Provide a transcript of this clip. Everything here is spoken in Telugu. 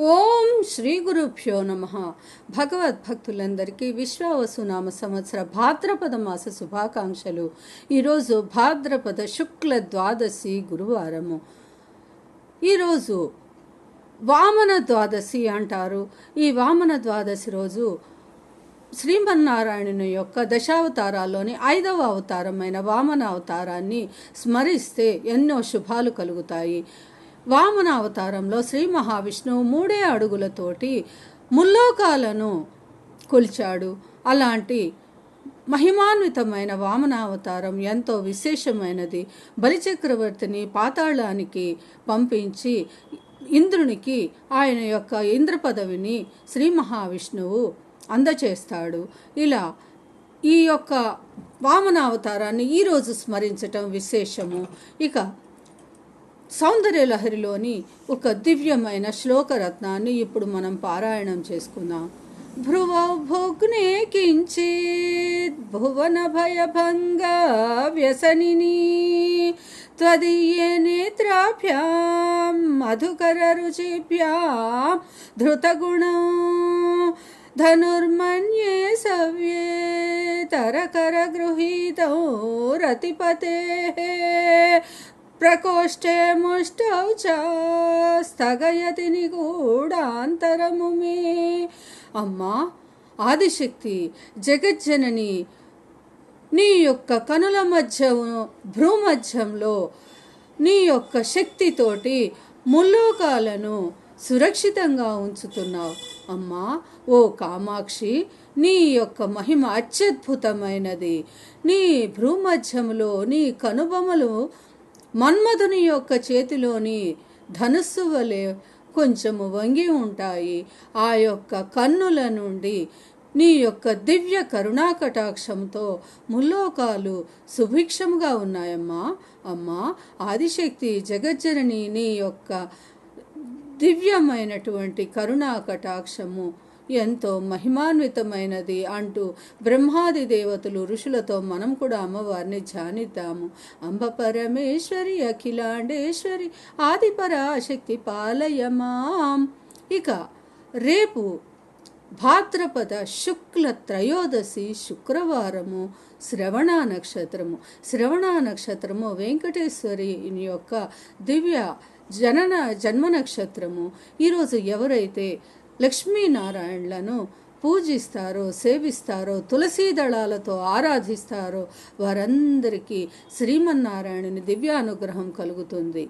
ఓం శ్రీ గురుభ్యో నమ. భగవద్భక్తులందరికీ విశ్వావసునామ సంవత్సర భాద్రపద మాస శుభాకాంక్షలు. ఈరోజు భాద్రపద శుక్ల ద్వాదశి గురువారము. ఈరోజు వామన ద్వాదశి అంటారు. ఈ వామన ద్వాదశి రోజు శ్రీమన్నారాయణుని యొక్క దశావతారాల్లోని ఐదవ అవతారమైన వామన అవతారాన్ని స్మరిస్తే ఎన్నో శుభాలు కలుగుతాయి. వామన అవతారంలో శ్రీ మహావిష్ణువు మూడే అడుగులతోటి ముల్లోకాలను కొలిచాడు. అలాంటి మహిమాన్వితమైన వామనావతారం ఎంతో విశేషమైనది. బలిచక్రవర్తిని పాతాళానికి పంపించి ఇంద్రునికి ఆయన యొక్క ఇంద్ర పదవిని శ్రీ మహావిష్ణువు అందచేస్తాడు. ఇలా ఈ యొక్క వామనావతారాన్ని ఈరోజు స్మరించటం విశేషము. ఇక సౌందర్యలహరిలోని ఒక దివ్యమైన శ్లోకరత్నాన్ని ఇప్పుడు మనం పారాయణం చేసుకుందాం. భ్రువ భోగ్నే కించిత్ భువన భయభంగ వ్యసనిని త్వదీయే నేత్రాభ్యాం మధుకర రుచిభ్యాం ధృతగుణం ధనుర్మన్యే సవ్యే తరకర గృహీతో రతిపతే ప్రకోష్ఠే ముష్టౌ చ స్థగయతి నిగూఢాంతరము మే. అమ్మా ఆదిశక్తి జగజ్జనని నీ యొక్క కనుల మధ్య భ్రూమధ్యంలో నీ యొక్క శక్తితోటి ముల్లోకాలను సురక్షితంగా ఉంచుతున్నావు. అమ్మా ఓ కామాక్షి నీ యొక్క మహిమ అత్యద్భుతమైనది. నీ భ్రూమధ్యములో నీ కనుబొమలు మన్మధుని యొక్క చేతిలోని ధనుస్సు వలె కొంచెము వంగి ఉంటాయి. ఆ యొక్క కన్నుల నుండి నీ యొక్క దివ్య కరుణా కటాక్షంతో ముల్లోకాలు సుభిక్షముగా ఉన్నాయమ్మా. అమ్మా ఆదిశక్తి జగజ్జనని నీ యొక్క దివ్యమైనటువంటి కరుణా కటాక్షము ఎంతో మహిమాన్వితమైనది అంటూ బ్రహ్మాది దేవతలు ఋషులతో మనం కూడా అమ్మవారిని ధ్యానిద్దాము అంబ పరమేశ్వరి అఖిలాండేశ్వరి ఆదిపరాశక్తి పాలయమాం ఇక రేపు భాద్రపద శుక్ల త్రయోదశి శుక్రవారము శ్రవణ నక్షత్రము. శ్రవణ నక్షత్రము వెంకటేశ్వరి యొక్క దివ్య జనన జన్మ నక్షత్రము. ఈరోజు ఎవరైతే లక్ష్మీనారాయణలను పూజిస్తారో సేవిస్తారో తులసీ దళాలతో ఆరాధిస్తారో వారందరికీ శ్రీమన్నారాయణుని దివ్యానుగ్రహం కలుగుతుంది.